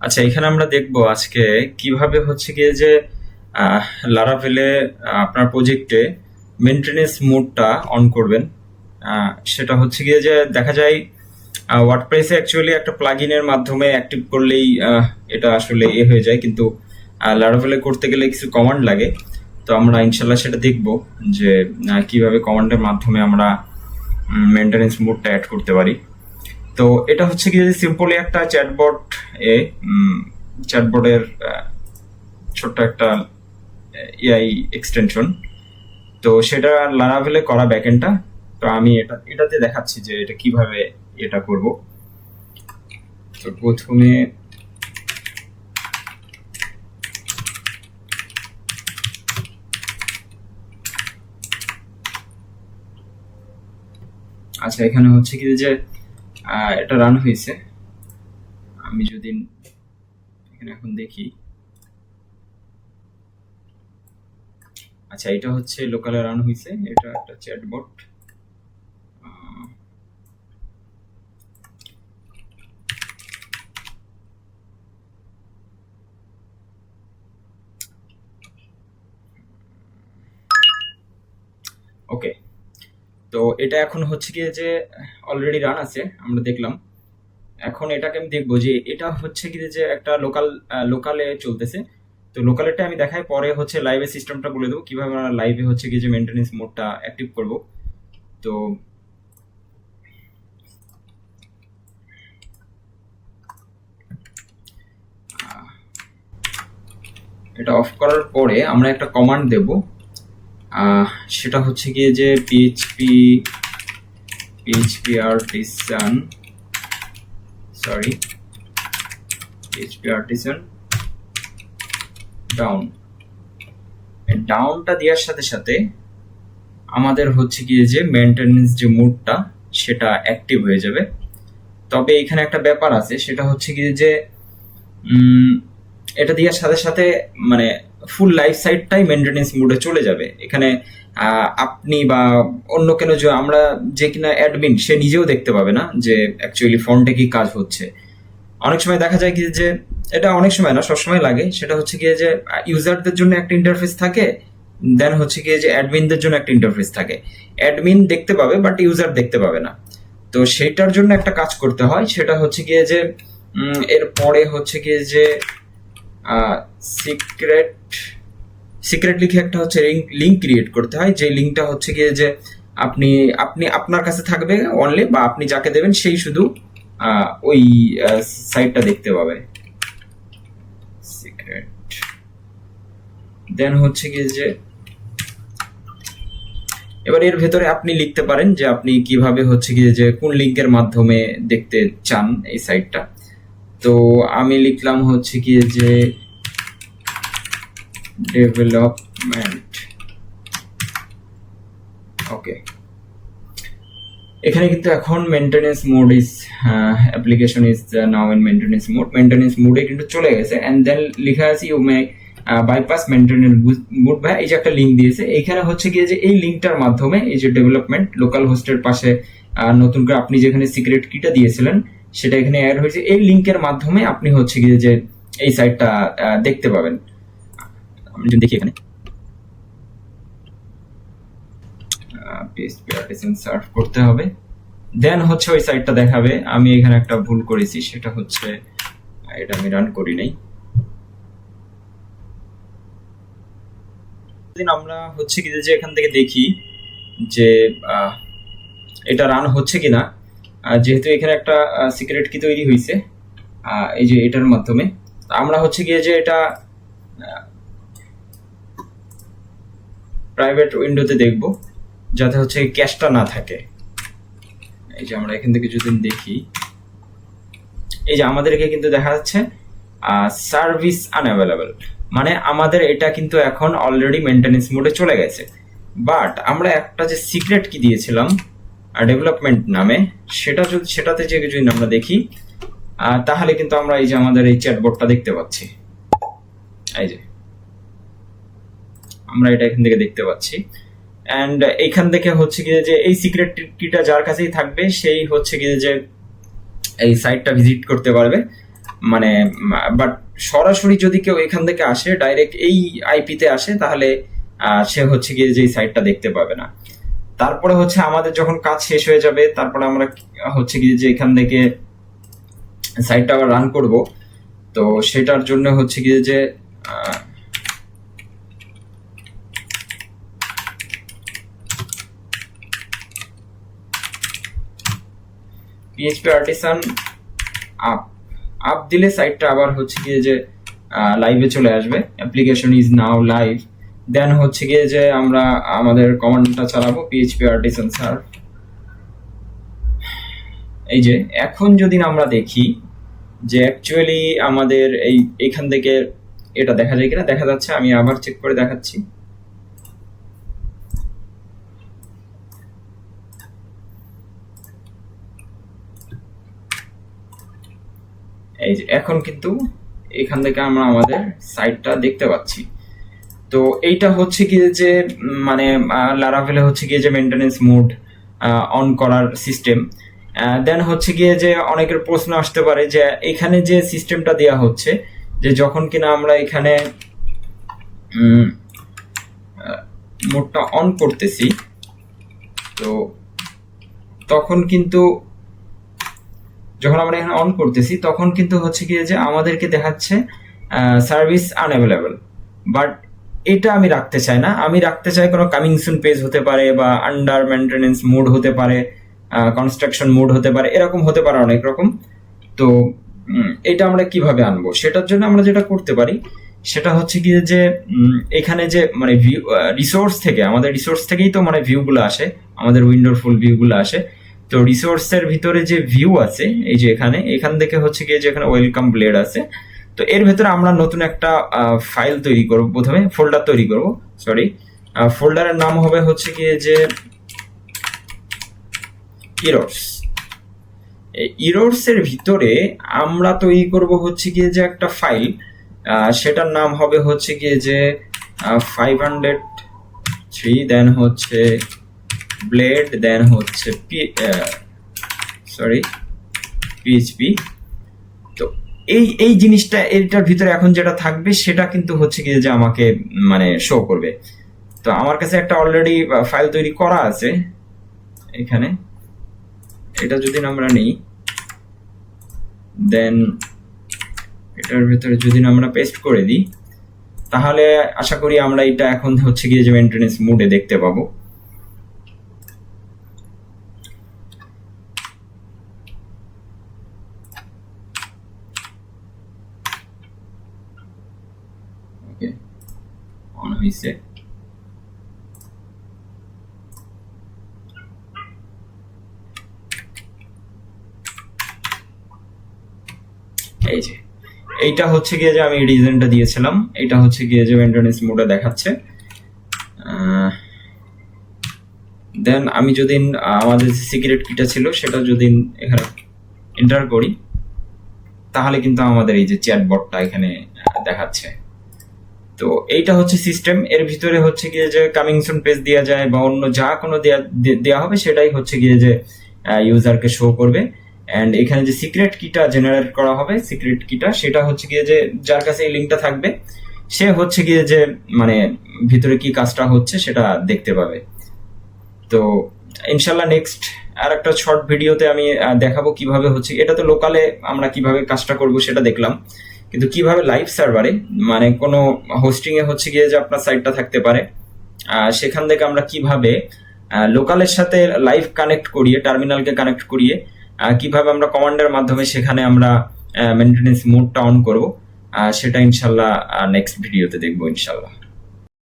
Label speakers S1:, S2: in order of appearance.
S1: আচ্ছা এখানে আমরা দেখব আজকে কীভাবে হচ্ছে গিয়ে যে লারাভেলে আপনার প্রজেক্টে মেনটেনেন্স মোডটা অন করবেন। সেটা হচ্ছে গিয়ে যে, দেখা যায় ওয়ার্ডপ্রেসে অ্যাকচুয়ালি একটা প্লাগইনের মাধ্যমে অ্যাক্টিভ করলেই এটা আসলে এ হয়ে যায়। কিন্তু লারাভেলে করতে গেলে কিছু কমান্ড লাগে। তো আমরা ইনশাল্লাহ সেটা দেখব যে কীভাবে কমান্ডের মাধ্যমে আমরা মেনটেনেন্স মোডটা অ্যাড করতে পারি। তো এটা হচ্ছে কি সিম্পলি একটা চ্যাটবট এ চ্যাটবটের ছোট্ট একটা এআই এক্সটেনশন তো সেটা লারাভেলে করা ব্যাকএন্ডটা তো আমি এটা, এটাতে দেখাচ্ছি যে এটা কীভাবে এটা করব। তো প্রথমে আচ্ছা এখানে হচ্ছে কি যে এটা রান হয়েছে। আমি যদি এখানে এখন দেখি। আচ্ছা এটা হচ্ছে লোকালে রান হয়েছে। এটা একটা চ্যাটবট ওকে। তো এটা এখন হচ্ছে গিয়ে যে অলরেডি রান আছে, আমরা দেখলাম। এখন এটাকে আমি দেখব যে এটা হচ্ছে কি যে একটা লোকাল লোকালে চলতেছে। তো লোকালেরটা আমি দেখাই, পরে হচ্ছে লাইভে সিস্টেমটা বলে দেবো, কীভাবে আমরা লাইভে হচ্ছে কি যে মেনটেনেন্স মোডটা অ্যাক্টিভ করব। তো এটা অফ করার পরে আমরা একটা কমান্ড দেব। সেটা হচ্ছে গিয়ে যে PHP PHP artisan sorry PHP artisan down ডাউনটা দেওয়ার সাথে সাথে আমাদের হচ্ছে গিয়ে যে মেনটেনেন্স যে মুডটা সেটা অ্যাক্টিভ হয়ে যাবে। তবে এখানে একটা ব্যাপার আছে, সেটা হচ্ছে গিয়ে যে এটা দেওয়ার সাথে সাথে মানে ফুল লাইফ সাইডটাই মেনটেনেন্স মুডে চলে যাবে। এখানে আপনি বা অন্য কেন যে আমরা যে কিনা অ্যাডমিন সে নিজেও দেখতে পাবে না যে অ্যাকচুয়ালি ফোনটা কি কাজ হচ্ছে। অনেক সময় দেখা যায় কি যে এটা অনেক সময় না সবসময় লাগে। সেটা হচ্ছে গিয়ে যে ইউজারদের জন্য একটা ইন্টারফেস থাকে দেন হচ্ছে গিয়ে যে অ্যাডমিনদের জন্য একটা ইন্টারফেস থাকে। অ্যাডমিন দেখতে পাবে বাট ইউজার দেখতে পাবে না। তো সেটার জন্য একটা কাজ করতে হয়। সেটা হচ্ছে গিয়ে যে উম, এর পরে হচ্ছে গিয়ে যে সিক্রেট সিক্রেট লিখে একটা হচ্ছে লিঙ্ক ক্রিয়েট করতে হয়। যে লিঙ্কটা হচ্ছে গিয়ে যে আপনি আপনি আপনার কাছে থাকবে অনলি বা আপনি যাকে দেবেন সেই শুধু ওই সাইটটা দেখতে পাবে। সিক্রেট দেন হচ্ছে গিয়ে যে এবার এর ভেতরে আপনি লিখতে পারেন যে আপনি কীভাবে হচ্ছে গিয়ে যে কোন লিঙ্কের মাধ্যমে দেখতে চান এই সাইটটা তো আমি লিখলাম হচ্ছে গিয়ে যে ডেভেলপমেন্ট ওকে এখানে কিন্তু এখন maintenance mode is application is now in maintenance mode maintenance মোডে কিন্তু চলে গেছে। অ্যান্ড দেন লেখা আছে you may bypass maintenance mode ভাই, এই যে একটা লিঙ্ক দিয়েছে। এখানে হচ্ছে গিয়ে যে এই লিঙ্কটার মাধ্যমে এই যে ডেভেলপমেন্ট লোকাল হোস্টের পাশে নতুন করে আপনি যেখানে সিক্রেট কিটা দিয়েছিলেন সেটা এখানে অ্যাড হয়েছে। এই লিঙ্কের মাধ্যমে আপনি হচ্ছে গিয়ে যে এই সাইটটা দেখতে পাবেন। আমি যদি দেখি এখানে। সার্ভ করতে হবে। দেন হচ্ছে ওই সাইটটা দেখাবে। আমি এখানে একটা ভুল করেছি, সেটা হচ্ছে, এটা আমি রান করি নাই। আমরা হচ্ছে কি যে এখান থেকে দেখি যে এটা রান হচ্ছে কিনা যেহেতু এখানে একটা সিক্রেট কি তৈরি হয়েছে এই যে এটার মাধ্যমে আমরা হচ্ছে গিয়ে যে এটা প্রাইভেট উইন্ডোতে দেখব, যাতে হচ্ছে ক্যাশটা না থাকে। এই যে আমরা এখান থেকে যদি দেখি, এই যে আমাদেরকে কিন্তু দেখা যাচ্ছে সার্ভিস আনঅ্যাভেলেবল মানে আমাদের এটা কিন্তু এখন অলরেডি মেনটেনেন্স মোডে চলে গেছে। বাট আমরা একটা যে সিক্রেট কি দিয়েছিলাম ডেভেলপমেন্ট নামে, সেটা যদি সেটাতে যে যদি আমরা দেখি তাহলে কিন্তু আমরা এই যে আমাদের এই চ্যাটবটটা দেখতে পাচ্ছি। এই যে। আমরা এটা এখান থেকে দেখতে পাচ্ছি। অ্যান্ড এইখান থেকে হচ্ছে কি যে এই সিক্রেট কিটা যার কাছেই থাকবে, সেই হচ্ছে কি যে এই সাইটটা ভিজিট করতে পারবে। মানে বাট সরাসরি যদি কেউ এখান থেকে আসে ডাইরেক্ট এই আইপিতে আসে, তাহলে সে হচ্ছে গিয়ে যে সাইটটা দেখতে পাবে না। তারপরে হচ্ছে আমাদের যখন কাজ শেষ হয়ে যাবে, তারপরে আমরা হচ্ছে কি যে এখান থেকে সাইটটা আবার রান করব। তো সেটার জন্য হচ্ছে কি যে পিএইচপি আর্টিসান আপ আপ দিলে সাইটটা আবার হচ্ছে কি যে লাইভে চলে আসবে। Application is now live then হচ্ছে গিয়ে যে আমরা আমাদের কমান্ডটা চালাবো পিএইচপি আর্টিসান সার্ভ এই যে, এখন যদি আমরা দেখি যে অ্যাকচুয়ালি আমাদের এই, এখান থেকে এটা দেখা যায় কিনা, দেখা যাচ্ছে, আমি আবার চেক করে দেখাচ্ছি। এই যে, এখন কিন্তু এখান থেকে আমরা আমাদের সাইটটা দেখতে পাচ্ছি। তো এইটা হচ্ছে কি যে মানে লারাভেলে হচ্ছে গিয়ে যে মেনটেনেন্স মোড অন করার সিস্টেম দেন হচ্ছে গিয়ে যে অনেকের প্রশ্ন আসতে পারে যে, এখানে যে সিস্টেমটা দেয়া হচ্ছে, যে যখন কিনা আমরা এখানে মোডটা অন করতেছি, তো তখন কিন্তু, যখন আমরা এখানে অন করতেছি, তখন কিন্তু হচ্ছে গিয়ে যে আমাদেরকে দেখাচ্ছে সার্ভিস আনঅ্যাভেলেবল বাট এটা আমি রাখতে চাই না। আমি রাখতে চাই কোনো কামিং সুন পেজ হতে পারে বা আন্ডার মেনটেনেন্স মোড হতে পারে কনস্ট্রাকশন মোড হতে পারে, এরকম হতে পারে অনেক রকম। তো এটা আমরা কীভাবে আনব? সেটার জন্য আমরা যেটা করতে পারি, সেটা হচ্ছে কি যে এখানে যে মানে ভিউ রিসোর্স থেকে, আমাদের রিসোর্স থেকেই তো মানে ভিউগুলো আসে, আমাদের উইন্ডোর ফুল ভিউগুলো আসে। তো রিসোর্সের ভিতরে যে ভিউ আছে, এই যে এখানে, এখান থেকে হচ্ছে গিয়ে যে এখানে ওয়েলকাম ব্লেড আছে তো এর ভেতরে আমরা নতুন একটা ফাইল তৈরি করব প্রথমে ফোল্ডার তৈরি করব সরি ফোল্ডারের নাম হবে হচ্ছে গিয়ে যে ইরোর্স ইরোর্স এর ভিতরে আমরা তৈরি করব হচ্ছে গিয়ে যে একটা ফাইল সেটার নাম হবে হচ্ছে গিয়ে যে ফাইভ হান্ড্রেড থ্রি দেন হচ্ছে ব্লেড দেন হচ্ছে সরি পিএইচপি এই এই জিনিসটা, এটার ভিতরে এখন যেটা থাকবে, সেটা কিন্তু হচ্ছে গিয়ে যে আমাকে মানে শো করবে। তো আমার কাছে একটা অলরেডি ফাইল তৈরি করা আছে, এখানে। এটা যদি আমরা নিই দেন এটার ভিতরে যদি আমরা পেস্ট করে দিই, তাহলে আশা করি আমরা এটা এখন হচ্ছে গিয়ে যে মেনটেনেন্স মোডে দেখতে পাবো। ওকে। অন হয়েছে এই যে, এইটা হচ্ছে গিয়ে যে আমি রিজনটা দিয়েছিলাম, এটা হচ্ছে গিয়ে যে মেনটেনেন্স মোডে দেখাচ্ছে। দেন আমি যদি আমাদের সিক্রেট কিটা ছিল, সেটা যদি এখানে এন্টার করি, তাহলে কিন্তু আমাদের এই যে চ্যাট বটটা এখানে দেখাচ্ছে। তো এইটা হচ্ছে সিস্টেম এর ভিতরে হচ্ছে গিয়ে যে কামিং সুন পেজ দেওয়া যায় বা অন্য যা কোনো দেয়া, দে- দেয়া হবে সেটাই হচ্ছে গিয়ে যে ইউজারকে শো করবে। অ্যান্ড এখানে যে সিক্রেট কিটা জেনারেট করা হবে সিক্রেট কিটা সেটা হচ্ছে গিয়ে যে যার কাছে এই লিঙ্কটা থাকবে, সে হচ্ছে গিয়ে যে মানে ভিতরে কি কাজটা হচ্ছে সেটা দেখতে পাবে। তো ইনশাল্লাহ নেক্সট আর একটা শর্ট ভিডিওতে আমি দেখাবো কীভাবে হচ্ছে, এটা তো লোকালে আমরা কীভাবে কাজটা করব সেটা দেখলাম। কিন্তু কীভাবে লাইভ সার্ভারে মানে কোনো হোস্টিং এ হচ্ছে গিয়ে যে আপনার সাইটটা থাকতে পারে। সেখান থেকে আমরা কীভাবে লোকালের সাথে লাইভ কানেক্ট করিয়ে টার্মিনালকে কানেক্ট করিয়ে কীভাবে আমরা কমান্ডের মাধ্যমে সেখানে আমরা মেনটেনেন্স মোডটা অন করব সেটা ইনশাল্লাহ নেক্সট ভিডিওতে দেখব ইনশাল্লাহ।